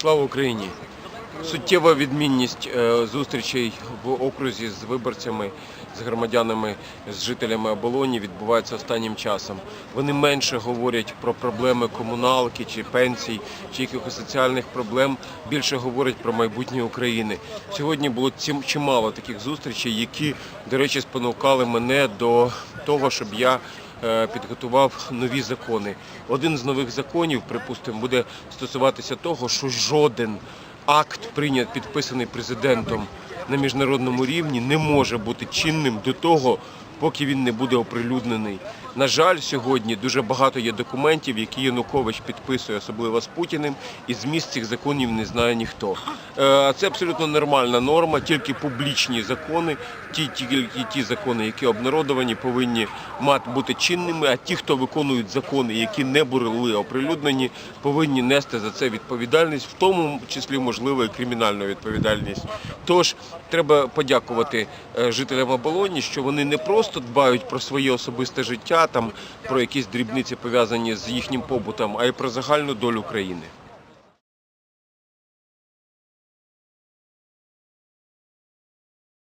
Слава Україні! Суттєва відмінність е, зустрічей в окрузі з виборцями, з громадянами, з жителями оболоні відбувається останнім часом. Вони менше говорять про проблеми комуналки чи пенсій, чи якихось соціальних проблем, більше говорять про майбутнє України. Сьогодні було чимало таких зустрічей, які, до речі, спонукали мене до того, щоб я підготував нові закони. Один з нових законів, припустимо, буде стосуватися того, що жоден акт, прийнят, підписаний президентом на міжнародному рівні, не може бути чинним до того, поки він не буде оприлюднений. На жаль, сьогодні дуже багато є документів, які Янукович підписує, особливо з Путіним, і зміст цих законів не знає ніхто. Е, Це абсолютно нормальна норма, тільки публічні закони, ті, тільки ті закони, які обнародовані, повинні мати бути чинними. А ті, хто виконують закони, які не були оприлюднені, повинні нести за це відповідальність, в тому числі можливо і кримінальну відповідальність. Тож треба подякувати е, жителям оболоні, що вони не просто дбають про своє особисте життя, там про якісь дрібниці пов'язані з їхнім побутом, а й про загальну долю країни.